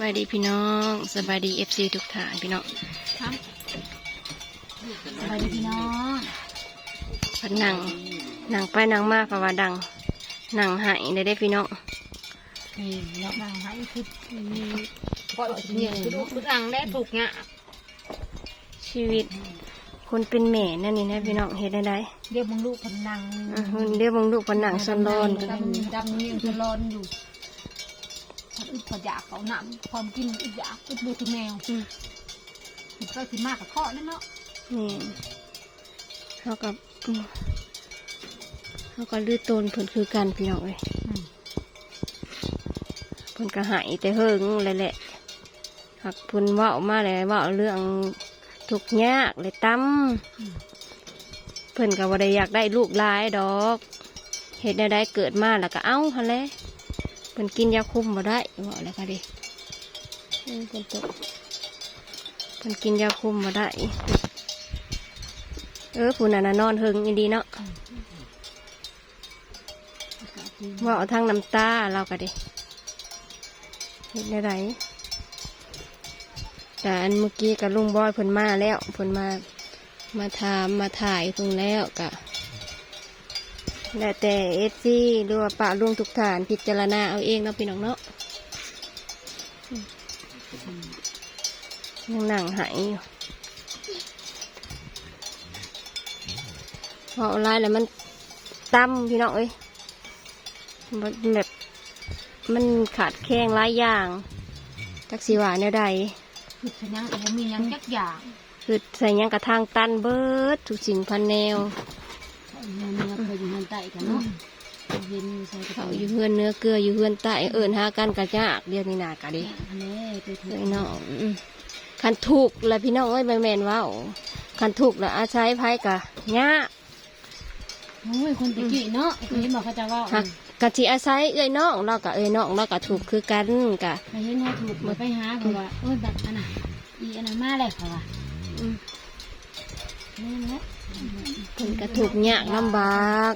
บายดีพี่น้องสบายดีเอฟซีทุกท่านพี่น้องครับสวัสดีพี่น้องพัดหนังหนังไปหนังมาเพราะว่าดังหนังหายได้ได้พี่น้องนี่เนาะนางให้คือมีปล่อยเนี่ยคือลูกคืออังได้ถูกเนี่ยชีวิตคนเป็นแม่นั่นนี่นะพี่น้องเห็นได้ไดเดี๋ยวมึงลูกคนนางอะคนเดี๋ยวเบางลูกพันหนังซอนร้อนดำดำนี่จะร้อนอยู่ คนอึดพออยากเขาหนำความกินอึดอยากอึดบูทุแมวอืมก็สิมากกับข้อนั่นเนาะนี่เขากับอืมเขาก็ลือตนเพิ่นคือกันพี่น้องเลยอืมเพิ่นก็หายแต่เฮิงเลยแหละหักเพิ่นเว่ามาเลยเว่าเรื่องทุกข์ยากเลยตั้มอืมเพิ่นก็บ่ได้อยากได้ลูกหลายดอกเฮ็ดได้ได้เกิดมาแล้วก็เอ้าหั่นแหละเพิ่นกินยาคุมบ่ได้บอกแล้วก็ดิเพิ่นตกเพิ่นกินยาคุมบ่ได้ เออผู้นั้นน่ะนอนเฮิงอีดีเนาะเว่าทางน้ำตาเราก็ดิเฮ็ดได้ไรแต่อันเมื่อกี้กับลุงบอยเพิ่นมาแล้วเพิ่นมา มาถามมาถ่ายเพิ่งแล้วกะ แล้วแต่เอฟซีหรือว่าปะลุงทุกฐานพิจารณาเอาเองเนาะพี่น้องเนาะอืมยังหนังหายอยู่พอเอาไล่แล้วมันตั้มพี่น้องเอ้ยมันแบบมันขาดแข้งหลายอย่างจักสีหวาแนวใดคือฉันยังแต่ว่ามียังจักอย่างคือใส่หยังกระทางตันเบิดทุกสิ่งพันแนว กันเนาะเย็นใส่กระเขาเป๋าอยู่เพื่อนเนื้อเกลืออยู่เพื่อนใต้เอิญหากันกระยากเดียวนี่นากะดิเน่ไปเถเอ้อะยน้องอืมคันถูกแล้วพี่น้องเอ้ยแมนแมนๆเว่าคันถูกแล้วอาศัยไผกะยากโอ้ยคนตะกี้เนาะเคยบอกเขาจะว่าหักกะจิอาศัยเอ้ยน้องเรากะเอ้ยน้องเรากะถูกคือกันกะไปเห็นว่าถูกมาไปหาเขาว่าโอ้ยแบบอันน่ะอีอันนั้นมาเลยเขาว่าอืมนี่แหละ เพิ่นกะถูกยากลำบาก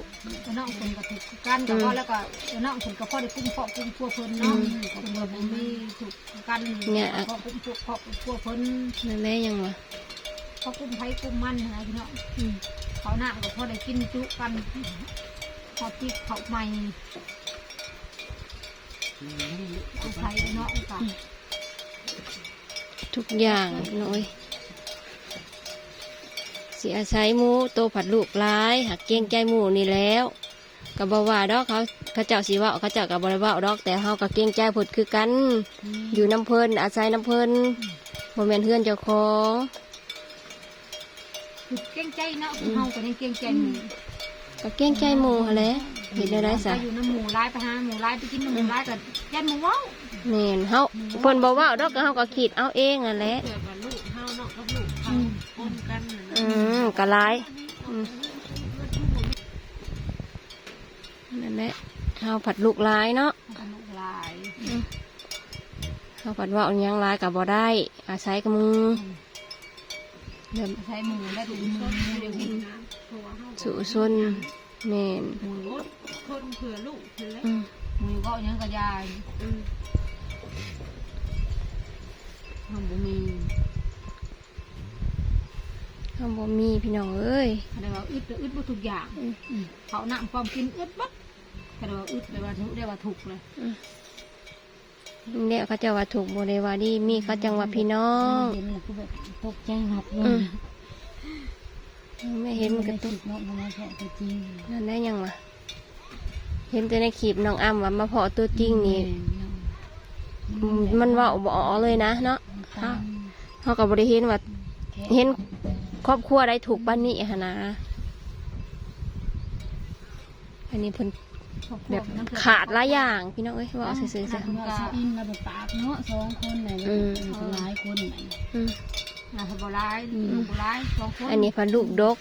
น้องคนก็ถูกกันแต่ว่าแล้วก็น้องคนก็พ่อได้กุ้งเพาะกุ้งพัวเพิ่นเนาะคนเราบ่มีถูกกันเพาะกุ้งพวกเพาะพัวเพิ่นนั่นแหละยังวะเพาะกุ้งไผ่กุ้งมันอะไรพี่น้องอืมเขาหน้าก็พ่อได้กินจุกันพอติดเขาใหม่เอาใส่เนาะค่ะทุกอย่างพี่น้องเอ้ย สิอาศัยหมูโตผัดลูกร้ายหักเกรงใจหมูนี่แล้วกับบว่าดอกเขาเขาเจ้าสีว่าเขาเจ้ากับบริว่าดอก แต่เฮากับเกรงใจผดคือกัน อยู่น้ำเพลินอาศัยน้ำเพลินโมเมนเฮือนเจ้าของคือเก่งใจเนาะเฮาก็ยังเก่งใจหมู่ก็เกรงใจหมูหั่นแหละเห็นได้ไรสะไปอยู่น้ำหมูร้ายไปหาหมูร้ายไปกินน้ำหมูร้ายก็ยันหมูว้าวเมนเฮาเพิ่นบอกว่าดอกก็เฮาก็คิดเอาเองนั่นแหละ อืมก็ร้ายอืมนั่นแหละเฮาผัดลูกร้ายเนาะกับลูกหลายเฮาผัดว่าเอาหยังร้ายกับบ่ได้ อาศัยกับมึงเริ่มใช้หมูและดูหมูเดี๋ยวนี้สู่ซนเมนหมูคนเผื่อลูกเผื่ออืมหมูก็ยังกระยายทำบุมี เฮาบ่มีพี่น้องเอ้ยอะไรว่าอึดอึดบ่ทุกอย่างอืมอืมเขานำความกินอึดบัดอะไรว่าอึดเลยว่าทุกเรียกว่าถูกเลยเนี่ยเขาจะว่าถูกบริวาดีมีเขาจังว่าพี่น้องเห็นแล้วคือแบบตกใจหนักเลอืยมไม่เห็นมันก็ตุตุกเนาะมันไม่ใช่ตัวจริงนั่นได้ยังวะเห็นแต่ในคลิปน้องอ้ำว่ามาเพาะตัวจริงนี่อืมมันเว่าบออกเลยนะเนาะเขาเขากับบริเห็นว่าเห็น ครอบครัวได้ถูกบ้านนี้หนนะอันนี้เพิ่นแบบขาดหลายอย่าง พี่น้องเอ้ยว่าเอาซื่อๆซะว่าสะอินเราแบบปากเนาะสองคนไหนอืมหลายคนไหนอืมนะพอร้ายลูกร้ายสองคนอันนี้พันลูกดก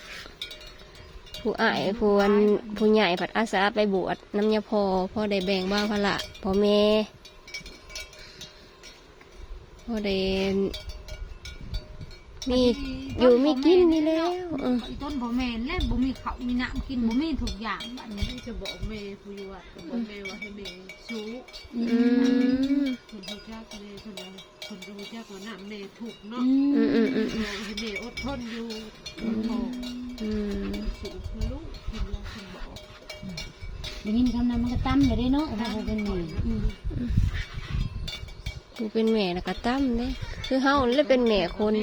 ผู้อ้ายผู้อันผู้ใหญ่ผัดอาสาไปบวชน้ำยาพอพ่อได้แบ่งบ้างพละพ่อแม่พ่อได้ มีอยู่มีกินนี่แล้วเออต้นบ่แม่นและบ่มีข้าวมีน้ำกินบ่มีทุกอย่างบัดนี้จะบอกเมย์ผู้อยู่วัดก็บอกเมย์ว่าให้เมย์ชู้อืมคนรู้จักเลยคนเราคนรู้จักว่าน้ำเมย์ถูกเนาะอืมอืมอืมให้เมย์อดทนอยู่อดทนอืมสูงคือลูกคนเราคนบอกได้ยินคำนั้นมันก็ตั้มเลยเนาะถ้าบ่เป็นหนี่ผู้เป็นแม่แล้วก็ตั้มเด้คือเฮาเลยเป็นแม่คน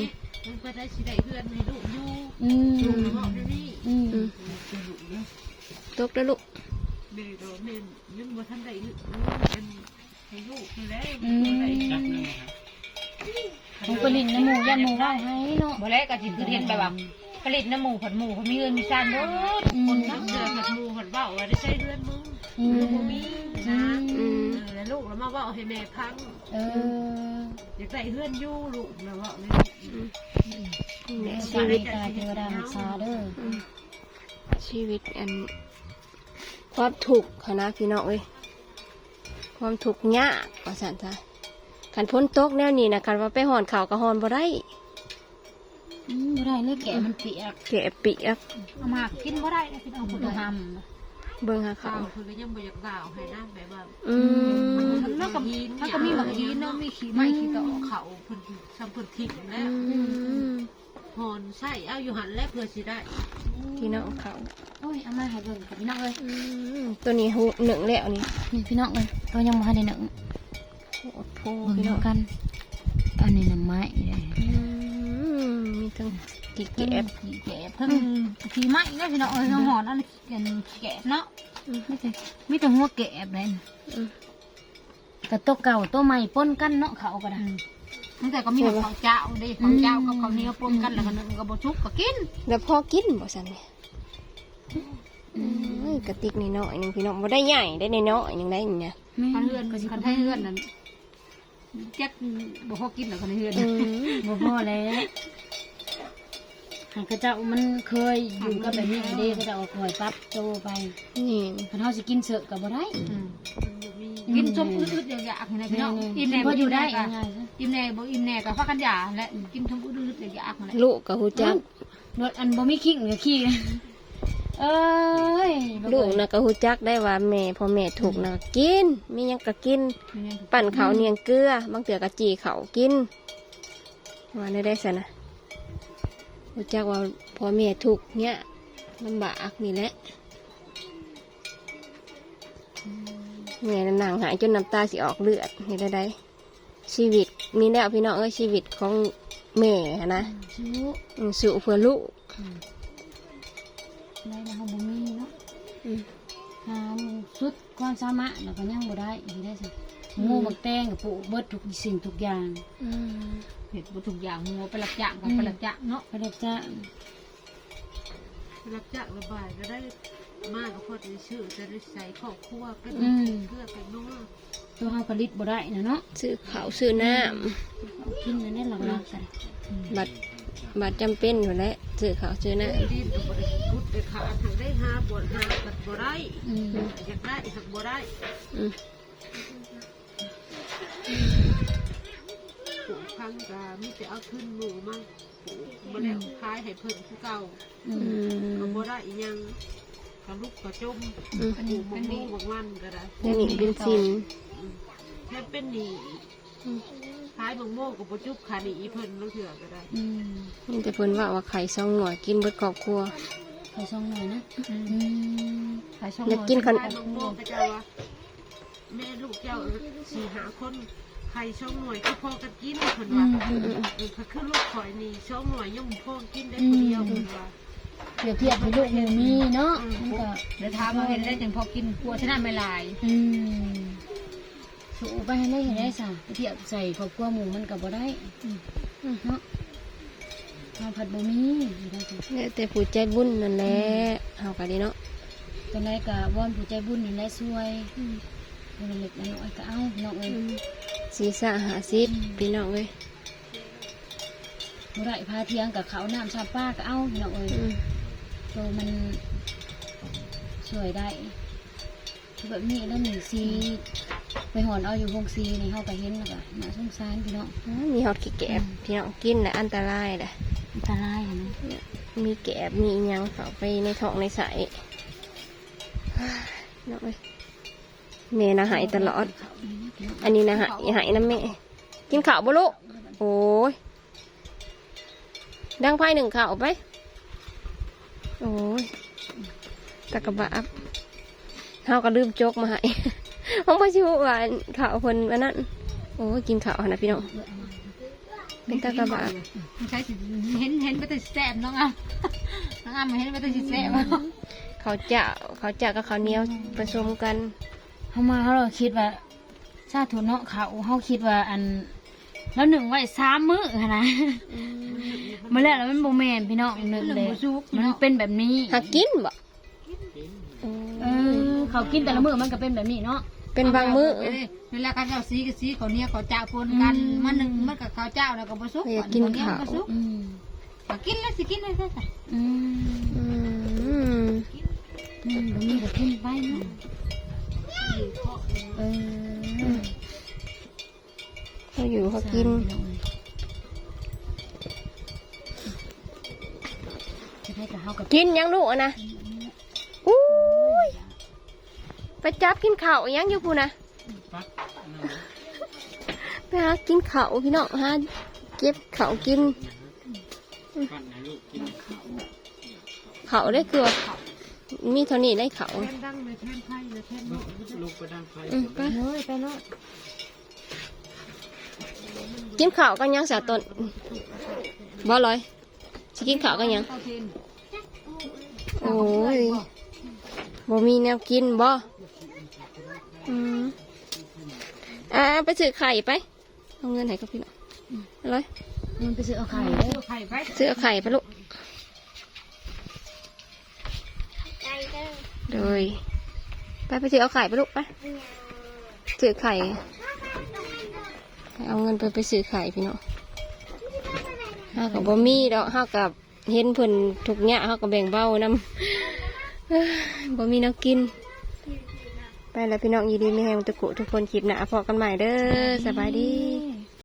มันก็ได้สิได้เพื่อนให้ลูกอยู่อืมลูกมาบอกเดี๋ยวนี้อืมอืมจะลูกเนาะตกแล้วลูกเมย์ก็เมย์ยังบ่ทันได้ลูกเป็นให้ลูกให้แล้วอืมบ่ได้จับของผลิตน้ำหมูยันหมูว่าให้เนาะบ่แล้วก็สิคือเห็นไปว่าผลิตน้ำหมูผัดหมูเขามีเงินมีซ่านเด้อคนนักเดือหัดมูหัดเบ้าว่าได้ใช้เดือนมึงอืมลูกบ่มีนะอืม เออแล้วลูกแล้วมาเว่าให้แม่พัง เออ อยากได้เพื่อนอยู่ลูกแล้วเว่าเลยแม่ชีชีวิวิตตตายเทวดารักษาเด้ออืมชีวิตอัน ความถูกข์ค่ะนะพี่น้องเอ้ยความถูกข์ยากว่าสันทะกันพ้นตกแนวนี้นะกันว่าไปหอนข่าวก็หอนบ่ได้อืมบ่ได้เลยแกะมันเปียกแกะปีกเอามากินบ่ได้นะพี่น้องผู้บ่ทท เบิ่งหาข่าข่าววคือก็ยังบ่อยากด่าวให้นะแบบว่าอืมำแล้วก็มันก็มีบักยีนเนาะมีขี้ไม้ขี้ตอเขาเพิ่นทำเพิ่นทิ้งแล้วอืมหอนใช่เอาอยู่หันแล้วเพื่อสิได้พี่น้องเขาโอ้ยเอามาให้เบิ่งกับพี่น้องเอ้ยอืมตัวนี้หูหนึ่งแล้วนี่นี่พี่น้องเอ้ยเรายังบ่ทันได้หนึ่งโอ้โหเบิ่งพี่น้เดีอยงวกัน อันนี้น้ำไม้เลย อืมมี ทั้งกี่เก็แก็บบขี้แกบเพิ่งขี้ไม้เนาะพี่น้องเอ้ยน้องหอนอันนี้กันแกะเนาะมีแต่มีแต่หัวแกบเลยอืมกับตัวเก่าตัวใหม่ปนกันเนาะเขาก็ได้ตั้งแต่ก็มีแบบข้าวเจ้าเด้ข้าวเจ้ากับข้าวเหนียวปนกันแล้วก็นึ่งก็บ่ชุกก็กินแล้วพอกินบ่สันเนี่ยอืมกระติกนี่น้อยหนึงพี่น้องบ่ได้ใหญ่ได้น้อยๆหนึงได้นี่เนี่ยคันเฮือนคันให้เฮือนนั่นแจ็คบ่พอกินหรอกคันให้เฮือนอืมบ่พอแล้ว หากระเจ้ามันเคยอยู่กับแบบนี้เด้ก็จะเอาคอยปรับโตไปนี่คันเฮาสิกินเสอะก็บ่ได้กินชมอืดๆอยากๆนะพี่น้องอิ่มแน่พออยู่ได้ก็ง่ายๆซะอิ่มแน่บ่อิ่มแน่ก็พากันหย่าและกินชมอืดๆอยากๆนั่นแหละลูกกับหูจักรถอันบ่มีขิงกับขี้เอ้ยลูกนะกับหูจักได้ว่าแม่พอแม่ถูกนะกิน มีหยังก็กิน ปั่นเขาวเนียงเกลือบางเถื่อกะจีเขากินว่าได้ได้สนะ หูจักว่าพอแม่ถูกข์เนี่ยลำบากนี่แหละแม่น่ะหนังหายจนน้ำตาสิออกเลือดนี่ได้ได้ชีวิตนี่แหละพี่น้องเอ้ยชีวิตของแม่หั้นนะสู้อืมสู่เพื่อลูกได้แล้วเฮาบ่มีเนาะอืมหาสุดความสามารถแล้วก็ยังบ่ได้อีกได้สิงูบักแตงกับปลูกเบิดทุกสิ่งทุกอย่างอืม เห็ดบ่ทุกอย่างงัวไปรับจ้างกับไปรับจ้างเนาะก็ได้จ้างรับจ้างระบายก็ได้มากกับพอได้ชื่อจะได้ใส่ครอบครัวเป็นเพื่อเป็นนัวตัวเฮาผลิตบ่ได้นะเนาะซื้อข้าวซื้อน้เอากินนั่นแหละหลักๆกันำบัตรบัตรจำเป็นอยู่แล้วซื้อข้าวซื้อน้ดินกับบริพุทธไปขาทางได้หาบวชหากับ่ได้อืมอยากได้หักบ่ได้ำอืมปลูกพังกามีแต่เอาขึ้นหมูมาปลูกบ่แล้วขายให้เพิ่นคือเก่าอืมก็บ่ได้อีหยังก็ลูกก็จมอืมปลูกมะม่วงบางวันก็ได้แล้วนี่เป็นสิน แค่เป็นหนี้ขายมะม่ก็บ่จุบขาหนีเพิ่นบางเถื่อก็ได้อืมนี่แต่เพิ่นว่าว่าไข่ซองหน่อยกินเบิดครอบครัวขอส่งหน่อยนะอืมขายช่องแล้วกินขน ขายมะม่ก็จ้าว่าแม่ลูกเจ้าสี่หาคน ใครช่องหน่วยก็พอกันกินเพิ่นว่าอืมเออเขาคือลูกข่อยนี่ช่องหน่วยยังบ่พอกินได้คนเดียวเพิ่นว่าเปรียบเทียบให้ลูกหมูมีเนาะมันก็เดี๋ยวถามมาเห็นได้จังพอกินกลัวชนะไม่ลาย อืมสูไปให้ได้เห็นได้สะไปเทียบใส่ครอบครัวหมูมันก็บ่ได้อืมเนาะข้าวผัดบ่มีอยู่ได้สิแล้วแต่ผู้ใจบุญนั่นแหละเฮาก็ดีเนาะตอนแรกก็วอนผู้ใจบุญนี่แหละช่วย คนละเล็กละน้อยก็เอาน้องเอ้ยอืมศีรษะหาซิบพี่น้องเอ้ยบ่ได้พาเที่ยงกับเขาวน้ำชาป้าก็เอาน้องเอ้ยอืมโตมันช่วยได้แบบนี้แล้วหนึ่งซีไปหอนเอาอยู่วงซีนี่เฮาก็เห็นแล้วก็น่าสงสารพี่น้องอ้าวมีหอดขี้แกบพี่น้องกินแหละอันตรายแหละอันตรายอะเนาะมีแกบมีอิหยังเข้าไปในท้องในสายน้องเอ้ย แม่นะหายตลอด อันนี้นะหายหายนะแม่ กินข้าวบ่ลูกโอ้ย ดังไพ่หนึ่งข้าวไป โอ้ยตะกะบะอับเฮาก็ลืมโจกมาให้ห้องพ่อชิวว่าข้าวคนวันนั้น โอ้ยกินข้าวนะพี่น้องเป็นตะกะบะอับมันใช้สิเห็นเห็นไปแต่แซ่บน้องอะน้องอะมาเห็นไปแต่แซ่บข้าวเจ้าข้าวเจ้ากับข้าวเหนียวผสมกัน เฮามาเฮาเราคิดว่าชาติเนาะเขาเฮาคิดว่าอัน แล้วหนึ่งไว้สามมื้อหั้นนะมาแล้วแล้วมันบ่แม่นพี่น้องหนึ่งเลยมันเป็นแบบนี้ หากินบ่เออเขากินแต่ละมื้อมันก็เป็นแบบนี้เนาะ เป็นบางมื้อเวลาเขาเจ้าสีกับสีเขาเนี่ยเขาเจ้าปนกันมันหนึ่งมันกับเขาเจ้าแล้วก็บ่สุกอยากกินข้าวบ่สุกอืมก็กินแล้วสิกินได้ซะอืมอืมอืมบ่มีก็กินไปเนาะ เออเขาอยู่เขากิน จะได้กับเฮากับกินยังลูกอะนะอู้ยไปจับกินข้าวยังอยู่พูนะไปหากินข้าวพี่น้องหาเก็บข้าวกินข้าวได้เกลือ มีเท่านี้ได้ข้าวแทนดังเลยแทนไพ่เลยแทนเนาะลูกไปดังไฟอืมไปเฮ้ยไปเนาะกินข้าวกันยังสาตนบ่ลอยสิกินข้าวกันยังเต้าเทนโอ้ยบ่มีแนวกินบ่อืมอ่าไปซื้อไข่ไปเอาเงินให้กับพี่หน่อยอะไรมันไปซื้อเอาไข่ไข่เด้อไข่ไปซื้อเอาไข่ไปลูก โดยไปไปซื้อเอาไข่ไปลูกไปซื้อไข่ เอาเงินไปไปซื้อไข่พี่น้องห้ากับบ่มีดอกห้ากับเห็นเพิ่นทุกเนี้ยห้ากับแบ่งเบ้านำเอ้ยบ่มีแน้ำกิน ไปแล้วพี่น้องยินดีไม่แห้งตะกุทุกคนคลิปหนะพอกันใหม่เด้อสบายดี